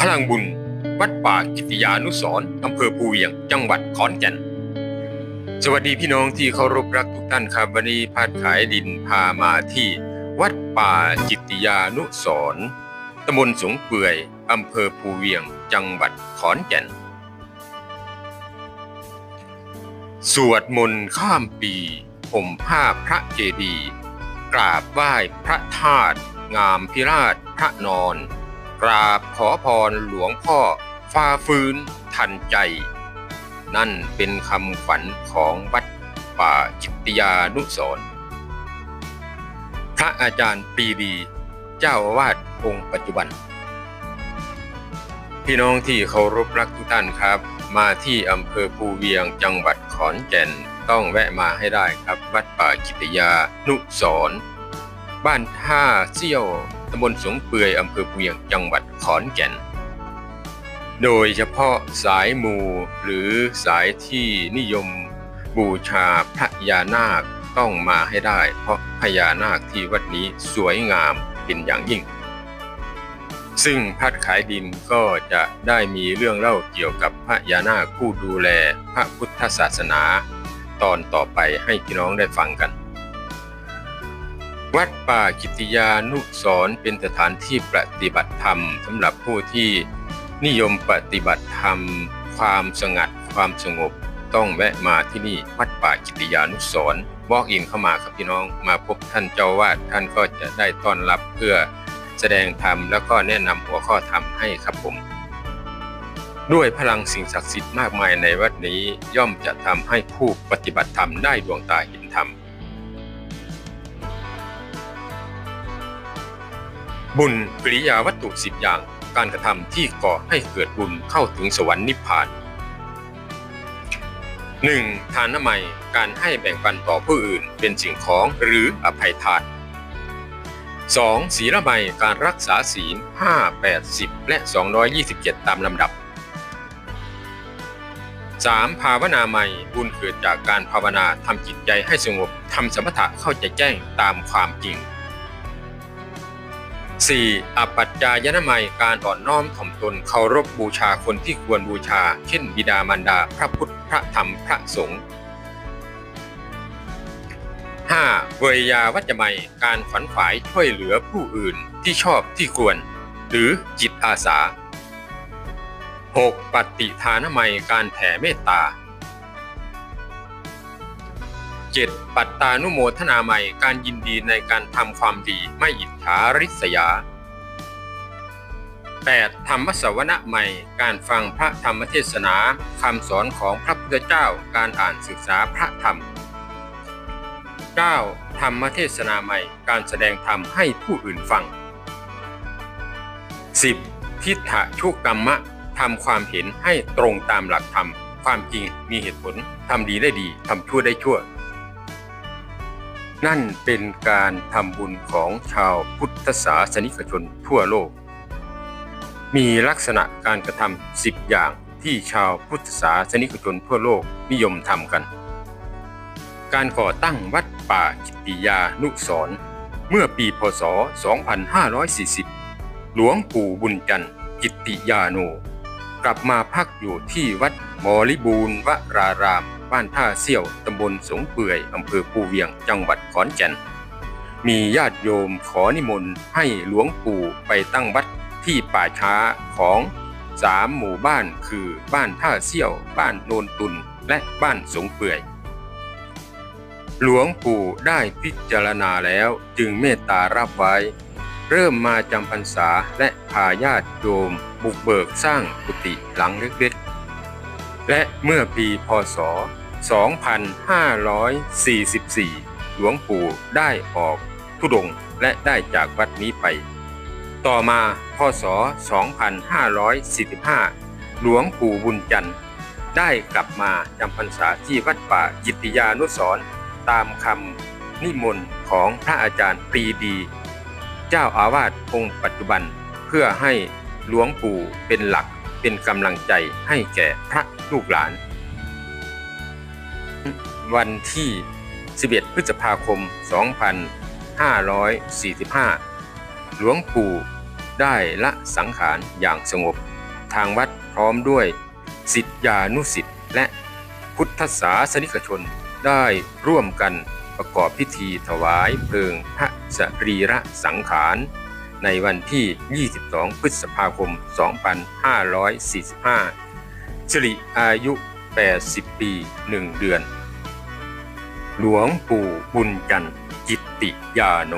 พลังบุญ วัดป่ากิติยานุสร์อำเภอภูเวียง จังหวัดขอนแก่น สวัสดีพี่น้องที่เคารพรักทุกท่านครับวันนี้พาดขายดินพามาที่ วัดป่าจิติยานุสร์ตำบลสงเปื่อยอำเภอภูเวียง จังหวัดขอนแก่น สวดมนต์ข้ามปีห่มผ้าพระเจดีย์กราบไหว้พระธาตุงามพิราชพระนอน ราบขอพรหลวงพ่อฟ้าฟื้นทันใจ นั่นเป็นคำขวัญของวัดป่าจิตยานุสรพระอาจารย์ปรีดี เจ้าวาสองค์ปัจจุบัน พี่น้องที่เคารพรักทุกท่านครับ มาที่อำเภอภูเวียงจังหวัดขอนแก่นต้องแวะมาให้ได้ครับ วัดป่าจิตยานุสรบ้านท่าเซี่ยว ตำบลสงเปื่อยอำเภอภูเวียงจังหวัดขอนแก่น โดยเฉพาะสายมูหรือสายที่นิยมบูชาพระยานาคต้องมาให้ได้ เพราะพญานาคที่วัดนี้สวยงามเป็นอย่างยิ่ง ซึ่งพัดขายดินก็จะได้มีเรื่องเล่าเกี่ยวกับพระยานาคผู้ดูแลพระพุทธศาสนา ตอนต่อไปให้พี่น้องได้ฟังกัน วัดป่ากิติยานุสรเป็นสถานที่ปฏิบัติธรรมสำหรับผู้ที่นิยมปฏิบัติธรรม ความสงัดความสงบ ต้องแวะมาที่นี่วัดป่ากิติยานุสรบอกอินเข้ามาครับพี่น้องมาพบท่านเจ้าวาดท่านก็จะได้ต้อนรับเพื่อแสดงธรรมแล้วก็แนะนำหัวข้อธรรมให้ครับผม ด้วยพลังสิ่งศักดิ์สิทธิ์มากมายในวัดนี้ย่อมจะทำให้ผู้ปฏิบัติธรรมได้ดวงตาเห็นธรรม บุญกริยาวัตถุสิบอย่าง การกระทำที่ก่อให้เกิดบุญเข้าถึงสวรรค์นิพพาน 1. ทานน้ำไมยการให้แบ่งปันต่อผู้อื่นเป็นสิ่งของหรืออภัยทาน 2. ศีลไมการรักษาศีล 5 8 10 และ 227 ตามลำดับ 3. ภาวนาไมยบุญเกิดจากการภาวนาทำจิตใจให้สงบทำสมถะเข้าใจแจ้งตามความจริง 4. อปัจจายนมัยการอ่อนน้อมถ่อมตนเคารพบูชาคนที่ควรบูชา เช่น บิดามารดา พระพุทธพระธรรมพระสงฆ์ 5. เวยาวัจจะมัยการขวัญขวายช่วยเหลือผู้อื่นที่ชอบที่ควร หรือจิตอาสา 6. ปฏิทานามัยการแผ่เมตตา 7. ปัตตานุโมทนาใหม่การยินดีในการทำความดีไม่อิจฉาริษยา 8. ธรรมสวนะใหม่ การฟังพระธรรมเทศนาคำสอนของพระพุทธเจ้าการอ่านศึกษาพระธรรม 9. ธรรมเทศนาใหม่ การแสดงธรรมให้ผู้อื่นฟัง 10. ทิฏฐชุกรรมะทำความเห็นให้ตรงตามหลักธรรม ความจริงมีเหตุผล ทำดีได้ดี ทำชั่วได้ชั่ว นั่นเป็นการทำบุญของชาวพุทธศาสนิกชนทั่วโลก มีลักษณะการกระทำสิบอย่างที่ชาวพุทธศาสนิกชนทั่วโลกนิยมทำกัน การก่อตั้งวัดป่ากิติยานุสรเมื่อปีพศ 2540 หลวงปู่บุญจันทร์กิติยาโน กลับมาพักอยู่ที่วัดมอลิบูรณวราราม บ้านท่าเซี่ยวตำบลสงเปื่อยอำเภอภูเวียงจังหวัดขอนแก่น มีญาติโยมขอนิมนต์ให้หลวงปู่ไปตั้งวัดที่ป่าช้าของสามหมู่บ้านคือบ้านท่าเซี่ยว บ้านโนนตุนและบ้านสงเปื่อย หลวงปู่ได้พิจารณาแล้วจึงเมตตารับไว้ เริ่มมาจำพรรษาและพาญาติโยมบุกเบิกสร้างกุฏิหลังเล็กๆและเมื่อปีพศ 2544 หลวงปู่ได้ออกทุดงและได้จากวัดนี้ไป ต่อมาพศ 2545 หลวงปู่บุญจันทร์ ได้กลับมาจำพรรษาที่วัดป่าจิตติยานุสรณ์ตามคำนิมนต์ของพระอาจารย์ปรีดี เจ้าอาวาสองค์ปัจจุบันเพื่อให้หลวงปู่เป็นหลักเป็นกำลังใจให้แก่พระลูกหลาน วันที่ 11 พฤษภาคม 2545 หลวงปู่ได้ละสังขารอย่างสงบ ทางวัดพร้อมด้วยสิทธานุสิทธิ์และพุทธศาสนิกชนได้ร่วมกันประกอบพิธีถวายเพลิงพระสรีระสังขาร ในวันที่ 22 พฤษภาคม 2545สิริอายุ 80 ปี 1 เดือน หลวงปู่บุญจันทร์จิตติยาโน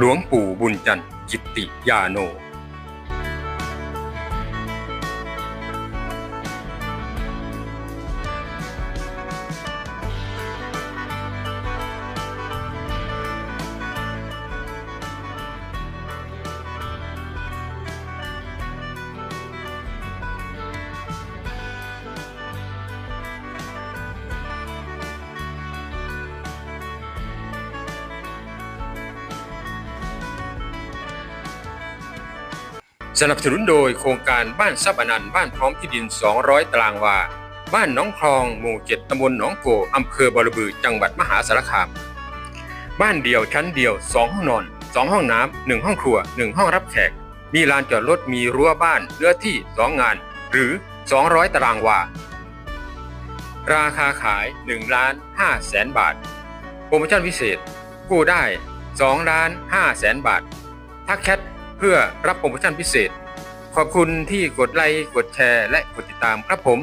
หลวงปู่บุญจันทร์กิตติยาโน สนับสนุนโดยโครงการบ้านซับอนันต์บ้านพร้อมที่ดิน 200 ตารางวา บ้านหนองคลอง หมู่เจ็ดตำบลหนองโกอำเภอบรบือ จังหวัดมหาสารคาม บ้านเดียวชั้นเดียว 2 ห้องนอน 2 ห้องน้ำ 1 ห้องครัว 1 ห้องรับแขก มีลานจอดรถ มีรั้วบ้าน เนื้อที่ 2 งาน หรือ 200 ตารางวา ราคาขาย1ล้าน5แสนบาท โปรโมชั่นพิเศษ กู้ได้2ล้าน5แสนบาท ทักแชท เพื่อรับโปรโมชั่นพิเศษ ขอบคุณที่กดไลค์กดแชร์ และกดติดตามครับผม